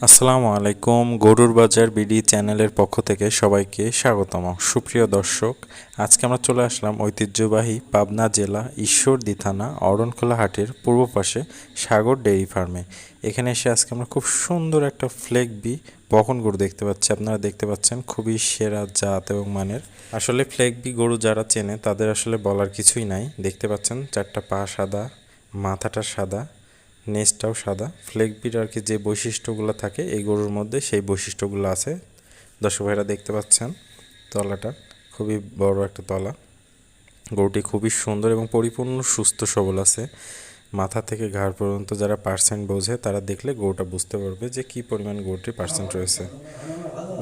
আসসালামু আলাইকুম, গরুর বাজার বিডি চ্যানেলের পক্ষ থেকে সবাইকে স্বাগতম। সুপ্রিয় দর্শক, আজকে আমরা চলে আসলাম ঐতিহ্যবাহী পাবনা জেলা ঈশ্বরদী থানা অরণখোলা হাটের পূর্ব পাশে সাগর ডেইরি ফার্মে। এখানে এসে আজকে আমরা খুব সুন্দর একটা ফ্লেক বি বকন গরু দেখতে পাচ্ছি। আপনারা দেখতে পাচ্ছেন খুবই সেরা জাত এবং মানের। আসলে ফ্লেক বি গরু যারা চেনে, তাদের আসলে বলার কিছুই নাই। দেখতে পাচ্ছেন চারটা পা সাদা, মাথাটা সাদা নেসটাও সাদা। ফ্লেক বিট আর কি যে বৈশিষ্ট্যগুলো থাকে, এই গরুর মধ্যে সেই বৈশিষ্ট্যগুলো আছে। দর্শক ভাইরা দেখতে পাচ্ছেন তলাটা, খুবই বড় একটা তলা। গরুটি খুবই সুন্দর এবং পরিপূর্ণ, সুস্থ, সবল আছে। মাথা থেকে ঘাড় পর্যন্ত যারা পার্সেন্ট বোঝে, তারা দেখলে গরুটা বুঝতে পারবে যে কি পরিমাণ গরুটির পার্সেন্ট রয়েছে।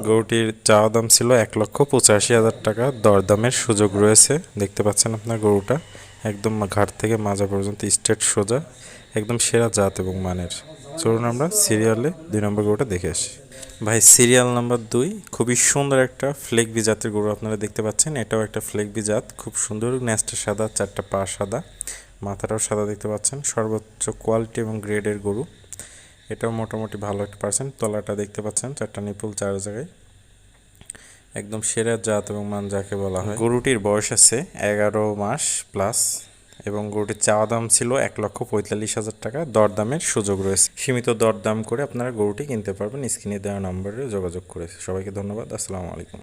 গরুটির চাওয়া দাম ছিল এক লক্ষ পঁচাশি হাজার টাকা। দরদামের সুযোগ রয়েছে। দেখতে পাচ্ছেন আপনার গরুটা। একদম ঘাট থেকে মাজা পর্যন্ত স্ট্রেট সোজা, একদম সেরা জাত এবং মানের। চলুন আমরা সিরিয়ালে দুই নম্বর গরুটা দেখে আসি। ভাই, সিরিয়াল নাম্বার দুই। খুবই সুন্দর একটা ফ্লেগবি জাতের গরু আপনারা দেখতে পাচ্ছেন। এটাও একটা ফ্লেগবি জাত। খুব সুন্দর ন্যাসটা সাদা, চারটা পা সাদা, মাথাটাও সাদা দেখতে পাচ্ছেন। সর্বোচ্চ কোয়ালিটি এবং গ্রেডের গরু। এটাও মোটামুটি ভালো একটা পার্সেন্ট তলাটা দেখতে পাচ্ছেন, চারটা নিপুল চার জায়গায়। একদম সেরা জাত এবং মান যাকে বলা হয়। গরুটির বয়স আছে এগারো মাস প্লাস এবং গরুটির চাওয়া দাম ছিল এক লক্ষ পঁয়তাল্লিশ হাজার টাকা। দরদামের সুযোগ রয়েছে। সীমিত দরদাম করে আপনারা গরুটি কিনতে পারবেন। স্ক্রিনে দেওয়া নম্বরে যোগাযোগ করে সবাইকে ধন্যবাদ। আসসালামু আলাইকুম।